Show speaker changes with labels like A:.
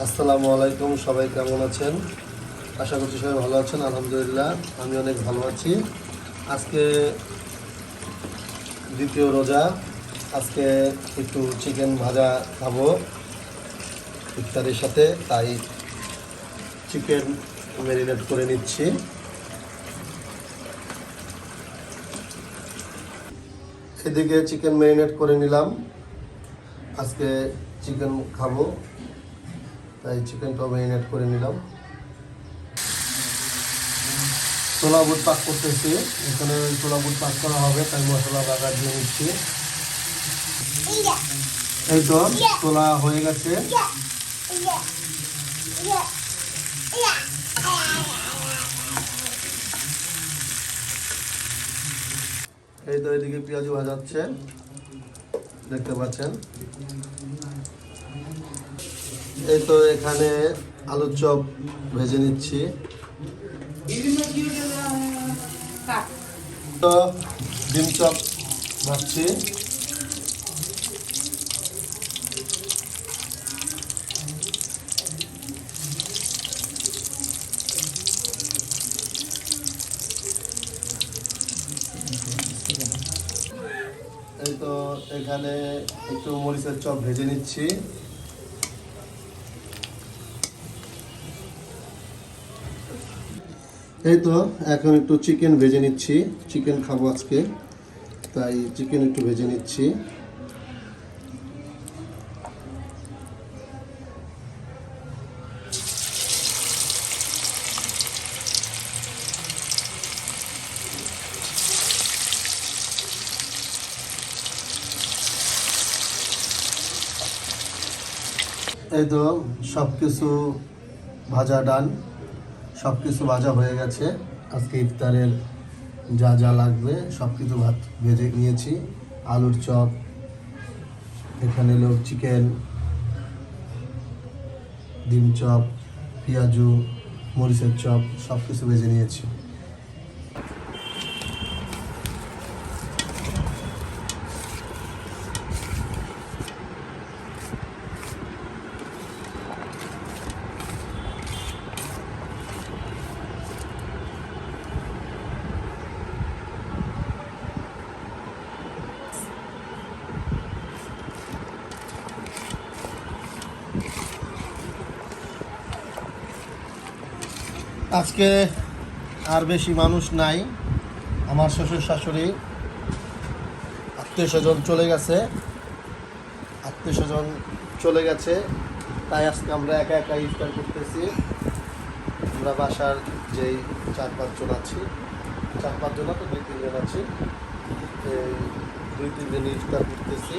A: আসসালামু আলাইকুম, সবাই কেমন আছেন? আশা করছি সবাই ভালো আছেন, আলহামদুলিল্লাহ, আমি অনেক ভালো আছি। আজকে দ্বিতীয় রোজা, আজকে একটু চিকেন ভাজা খাব ইফতারের সাথে, তাই চিকেন ম্যারিনেট করে নিচ্ছি। এদিকে চিকেন ম্যারিনেট করে নিলাম। আজকে চিকেন খাব। তাই চিকেনটাও ম্যারিনেট করে নিলাম। ছোলা বুট পাক করতেছি। এখানে ওই ছোলা বুট পাক করা হবে, তাই মশলা বাগার দিয়ে নিচ্ছি। এই তো, ছোলা হয়ে গেছে। এই তো, এদিকে পেঁয়াজ ভাজাচ্ছে। দেখতে পাচ্ছেন। এই তো এখানে আলুর চপ ভেজে নিচ্ছি। তো ডিম চপ ভাজছি। এই তো এখানে একটু মরিচের চপ ভেজে নিচ্ছি। এই তো, এখন একটু চিকেন ভেজে নিচ্ছি। চিকেন খাব আজকে। তাই চিকেন একটু ভেজে নিচ্ছি। এই তো সব কিছু ভাজা ডান। সব কিছু ভাজা হয়ে গেছে। আজকে ইফতারের যা যা লাগবে সব কিছু ভাত ভেজে নিয়েছি। আলুর চপ, এখানে হলো চিকেন, ডিম চপ, পেঁয়াজু, মরিচের চপ সব কিছু ভেজে নিয়েছি। আজকে আর বেশি মানুষ নাই। আমার শ্বশুর শাশুড়ি, আত্মীয় স্বজন চলে গেছে। আত্মীয় স্বজন চলে গেছে, তাই আজকে আমরা একা একা ইফতার করতেছি। আমরা বাসার যেই চার পাঁচজন আছি, চার পাঁচজন তো, দুই তিনজন আছি দুই তিনজন ইফতার করতেছি।